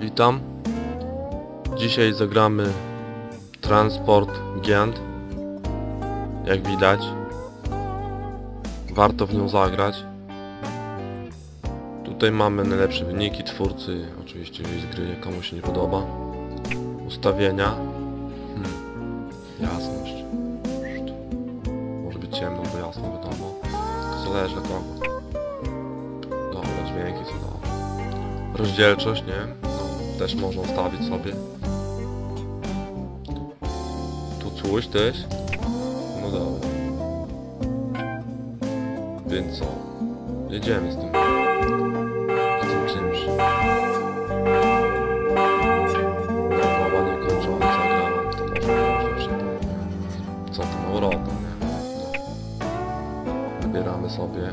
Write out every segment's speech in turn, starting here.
Witam. Dzisiaj zagramy Transport Giant. Jak widać. Warto w nią zagrać. Tutaj mamy najlepsze wyniki twórcy. Oczywiście jest gry komu się nie podoba. Ustawienia. Hmm. Jasność. Może być ciemno, bo jasno wiadomo. To zależy od kogo. Dobra, dźwięki co dobre. Rozdzielczość, nie? Też można ustawić sobie. Tu coś też? No dobra. Więc co? Jedziemy z tym. Z tym czymś. Zabawa niekończąca gra, to lepsze. Co to Europa, nie? No. Wybieramy sobie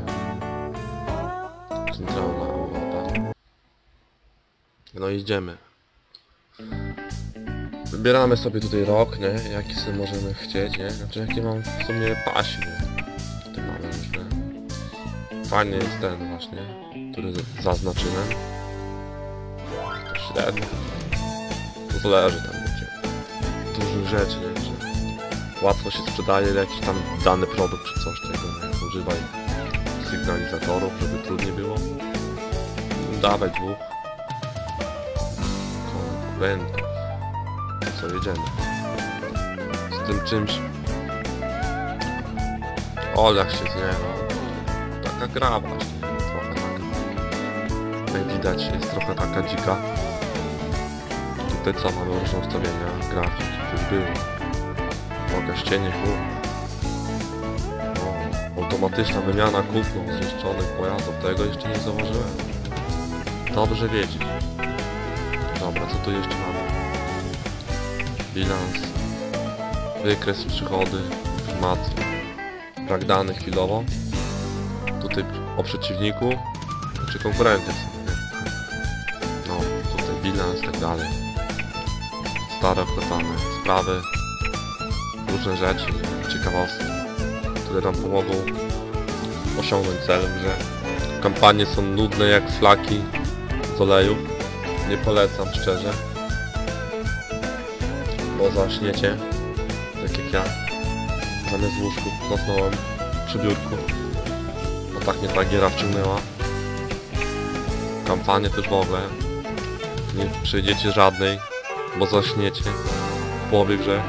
Centralna Europa. No idziemy. Wybieramy sobie tutaj rok, nie? Jaki sobie możemy chcieć, nie? Znaczy jaki mam w sumie pasi, nie? Tutaj mamy różne. Fajny jest ten właśnie, który z- zaznaczyłem. To średnio. To zależy tam wiecie. Dużych rzeczy, nie? Że łatwo się sprzedaje jakiś tam dany produkt czy coś tego, nie? Używaj sygnalizatorów, żeby trudniej było. Dawaj dwóch To co, jedziemy. Z tym czymś... O, jak się znie, no. Taka gra właśnie, trochę taka. Jak widać jest trochę taka dzika. Tutaj co, mamy różne ustawienia grafiki, już było. Mogę ścienie. O, automatyczna wymiana kupną zniszczonych pojazdów, tego jeszcze nie zauważyłem. Dobrze wiedzieć. Dobra, co tu jeszcze mamy? Bilans, wykres przychody, informacje, brak danych chwilowo. Tutaj o przeciwniku, czy są, nie? No, tutaj bilans, tak dalej. Stare opłacane sprawy, różne rzeczy, ciekawostki, które nam pomogą osiągnąć cel grze. Kampanie są nudne jak flaki z olejów. Nie polecam szczerze. Bo zaśniecie, tak jak ja. Zamiast w łóżku zasnąłem przy biurku. Bo tak mnie ta giera wciągnęła. Kampanię też w ogóle. Nie przejdziecie żadnej, bo zaśniecie w połowie grze.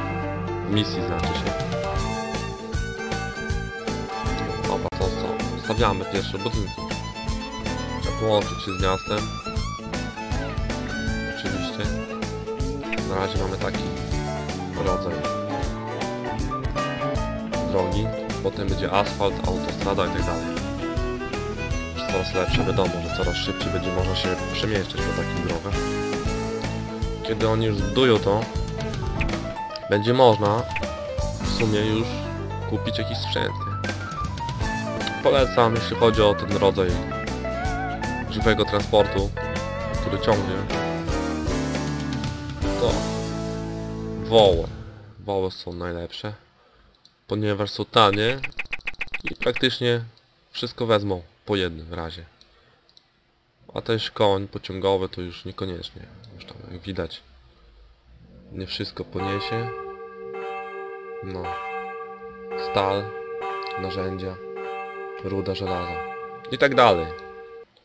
Misji znaczy się. Dobra, to co? Stawiamy pierwsze budynki. Trzeba połączyć się z miastem. Oczywiście. Na razie mamy taki rodzaj drogi. Potem będzie asfalt, autostrada i tak dalej. Coraz lepsze, wiadomo, że coraz szybciej będzie można się przemieszczać po takich drogach. Kiedy oni już zbudują to, będzie można w sumie już kupić jakiś sprzęt. Polecam, jeśli chodzi o ten rodzaj żywego transportu, który ciągnie, to woły. Woły są najlepsze, ponieważ są tanie i praktycznie wszystko wezmą po jednym razie. A też koń pociągowy to już niekoniecznie. Już tam jak widać nie wszystko poniesie. No. Stal, narzędzia, ruda żelaza i tak dalej.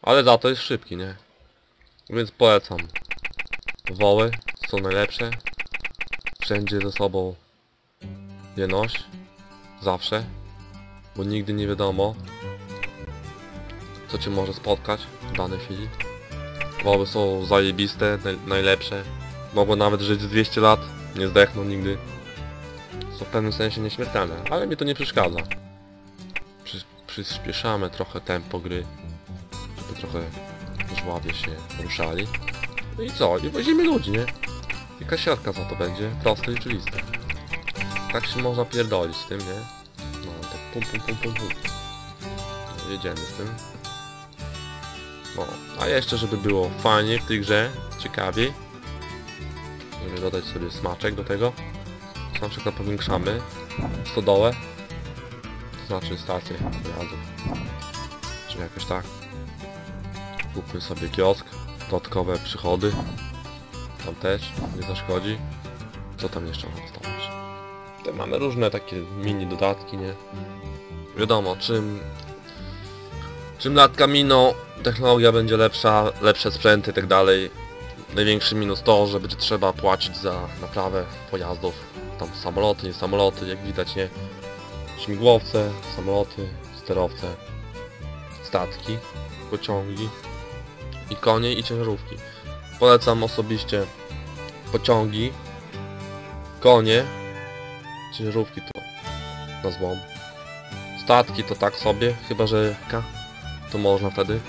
Ale za to jest szybki, nie? Więc polecam. Woły są najlepsze. Wszędzie ze sobą je noś. Zawsze. Bo nigdy nie wiadomo co cię może spotkać w danej chwili. Woły są zajebiste, naj najlepsze. Mogą nawet żyć z 200 lat, nie zdechną nigdy. Są w pewnym sensie nieśmiertelne, ale mi to nie przeszkadza. Przy przyspieszamy trochę tempo gry, żeby trochę żławie się ruszali. No i co? I wozimy ludzi, nie? I kasiarka za to będzie, proste i oczywiste. Tak się można pierdolić z tym, nie? No tak pum pum pum pum pum. Jedziemy z tym. No, a jeszcze żeby było fajnie w tej grze, ciekawiej, żeby dodać sobie smaczek do tego, to na powiększamy stodołę, to znaczy stację pojazdów, czy jakoś tak. Kupmy sobie kiosk, dodatkowe przychody, Tam też nie zaszkodzi. Co tam jeszcze można wstawić? Tutaj mamy różne takie mini dodatki, nie? Wiadomo, czym... Czym latka miną, technologia będzie lepsza, lepsze sprzęty i tak dalej. Największy minus to, że będzie trzeba płacić za naprawę pojazdów. Tam samoloty, nie samoloty, jak widać, nie? Śmigłowce, samoloty, sterowce, statki, pociągi i konie i ciężarówki. Polecam osobiście pociągi, konie, ciężarówki to na złom. Statki to tak sobie, chyba że ka, to można wtedy.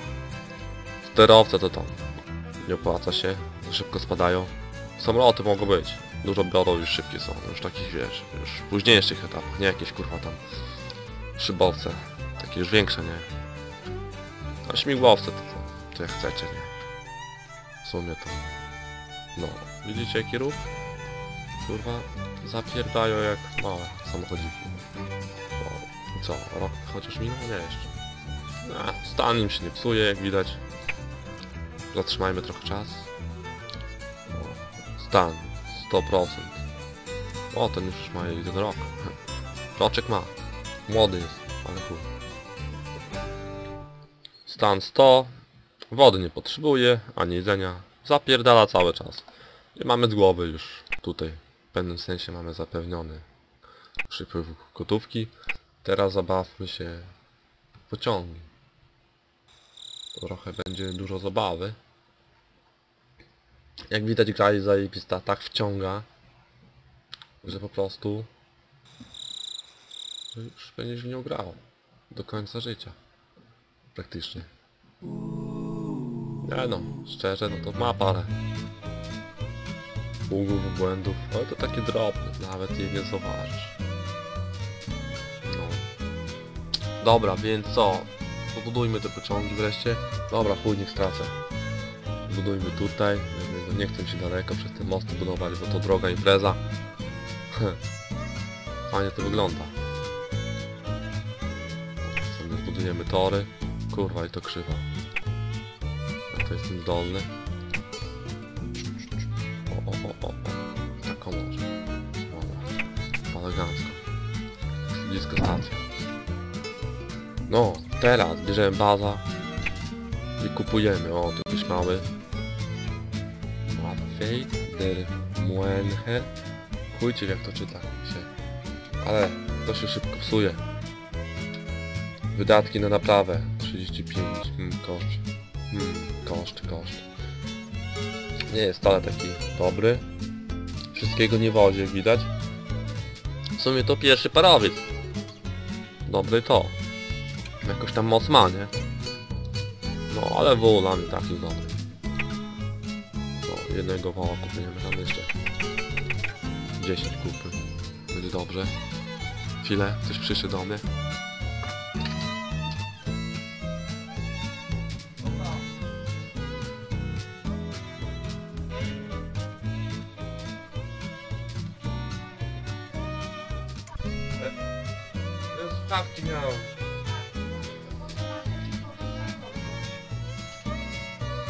Sterowce to tam nie opłaca się, szybko spadają. Samoloty mogą być, dużo biorą już szybkie są, już takich wiesz, już w późniejszych etapach, nie jakieś kurwa tam szybowce, takie już większe, nie. A śmigłowce to co, to jak chcecie, nie. W sumie to, no, widzicie jaki ruch? Kurwa, zapierdają jak małe samochodziki. No, co, rok chociaż minął? Nie jeszcze. A, stan im się nie psuje, jak widać. Zatrzymajmy trochę czas. O, Stan 100%. O, ten już ma jeden rok. Roczek ma. Młody jest, ale chuj. Stan 100. Wody nie potrzebuje, ani jedzenia. Zapierdala cały czas. I mamy z głowy już tutaj. W pewnym sensie mamy zapewniony przypływ gotówki. Teraz zabawmy się pociągi. Trochę będzie dużo zabawy. Jak widać gra jest zajebista, tak wciąga, że po prostu już będziesz w nią grał do końca życia. Praktycznie. Nie no, szczerze, no to ma parę bugów, błędów, ale to takie drobne, nawet je nie zauważysz. No. Dobra, więc co? Pobudujmy te pociągi wreszcie. Dobra, chuj, niech stracę. Budujmy tutaj. Nie- Nie chcę się daleko przez te mosty budować, bo to droga impreza. Fajnie to wygląda. Zbudujemy tory. Kurwa i to krzywa. To jestem zdolny. O, o, o, o, o. Taką może. Dobra. Elegancko. Blisko stacja. No, teraz bierzemy baza i kupujemy. O, tu jakiś mały. Fate der Muenhe. Chujcie jak to czyta się. Ale to się szybko psuje. Wydatki na naprawę 35. Hmm, koszt. Hmm, koszt, koszt. Nie jest wcale taki dobry. Wszystkiego nie wozi, jak widać. W sumie to pierwszy parowiec. Dobry to. Jakoś tam moc ma, nie? No, ale wół dla mnie taki dobry. No, jednego woła kupujemy tam jeszcze. 10 kupy. Będzie dobrze. Chwilę, ktoś przyszedł do mnie. Fuck know.